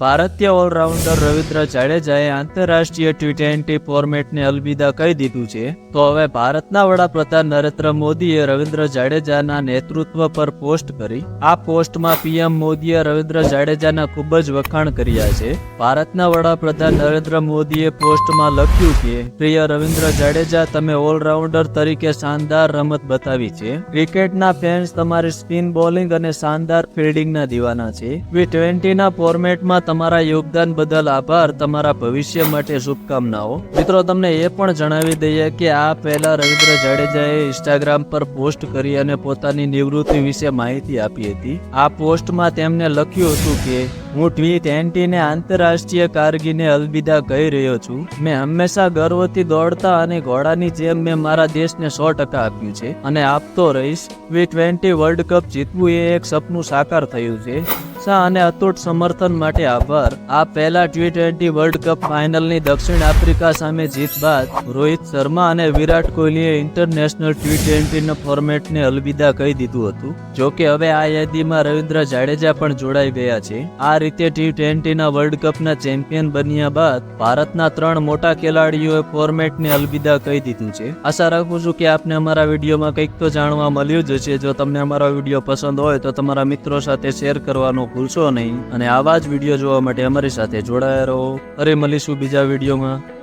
ભારતીય ઓલરાઉન્ડર રવિન્દ્ર જાડેજાએ આંતરરાષ્ટ્રીય ટી ટ્વેન્ટી ફોર્મેટને અલવિદા કહી દીધું છે. તો હવે ભારતના વડાપ્રધાન નરેન્દ્ર મોદીએ રવિન્દ્ર જાડેજાના નેતૃત્વ પર પોસ્ટ કરી. આ પોસ્ટમાં પીએમ મોદીએ રવિન્દ્ર જાડેજાના ખૂબ જ વખાણ કર્યા છે. ભારતના વડાપ્રધાન નરેન્દ્ર મોદીએ પોસ્ટમાં લખ્યું કે, પ્રિય રવિન્દ્ર જાડેજા, તમે ઓલરાઉન્ડર તરીકે શાનદાર રમત બતાવી છે. ક્રિકેટના ફેન્સ તમારી સ્પિન બોલિંગ અને શાનદાર ફિલ્ડિંગના દીવાના છે. વી ટ્વેન્ટીના ફોર્મેટમાં તમારા યોગદાન બદલ આભાર, તમારા ભવિષ્ય માટે શુભકામનાઓ. મિત્રો, તમને એ પણ જણાવી દઈએ કે આ પહેલા રવિન્દ્ર જાડેજાએ ઇન્સ્ટાગ્રામ પર પોસ્ટ કરી અને પોતાની નિવૃત્તિ વિશે માહિતી આપી હતી. આ પોસ્ટમાં તેમને લખ્યું હતું કે, હું ટ્વી ટ્વેન્ટીને આંતરરાષ્ટ્રીય કારગીને અલવિદા કહી રહ્યો છું. મેં હંમેશા ગર્વથી દોડતા અને ઘોડાની જેમ મેં મારા દેશને સો ટકા આપ્યું છે. અને આપતો રહીશ. વી ટ્વેન્ટી વર્લ્ડ કપ જીતવું એ એક સપનું સાકાર થયું છે. સા અને અતૂટ સમર્થન માટે આભાર. આ પહેલા ટી ટ્વેન્ટી વર્લ્ડ કપ ફાઇનલની દક્ષિણ આફ્રિકા સામે જીત બાદ રોહિત શર્મા અને વિરાટ કોહલીએ ઇન્ટરનેશનલ ટી ટ્વેન્ટીના ફોર્મેટને અલવિદા કહી દીધું હતું. જોકે હવે આ યાદીમાં રવિન્દ્ર જાડેજા પણ જોડાઈ ગયા છે. આ રીતે ટી ટ્વેન્ટીના વર્લ્ડ કપના ચેમ્પિયન બન્યા બાદ ભારતના ત્રણ મોટા ખેલાડીઓએ ફોર્મેટને અલવિદા કહી દીધું છે. આશા રાખું છું કે આપને અમારા વિડીયોમાં કંઈક તો જાણવા મળ્યું જ હશે. જો તમને અમારો વીડિયો પસંદ હોય તો તમારા મિત્રો સાથે શેર કરવાનું ભૂલશો નહીં અને આવા જ વીડિયો જોવા માટે અમારી સાથે જોડાયા રહો. અરે મળીશું બીજા વિડીયોમાં.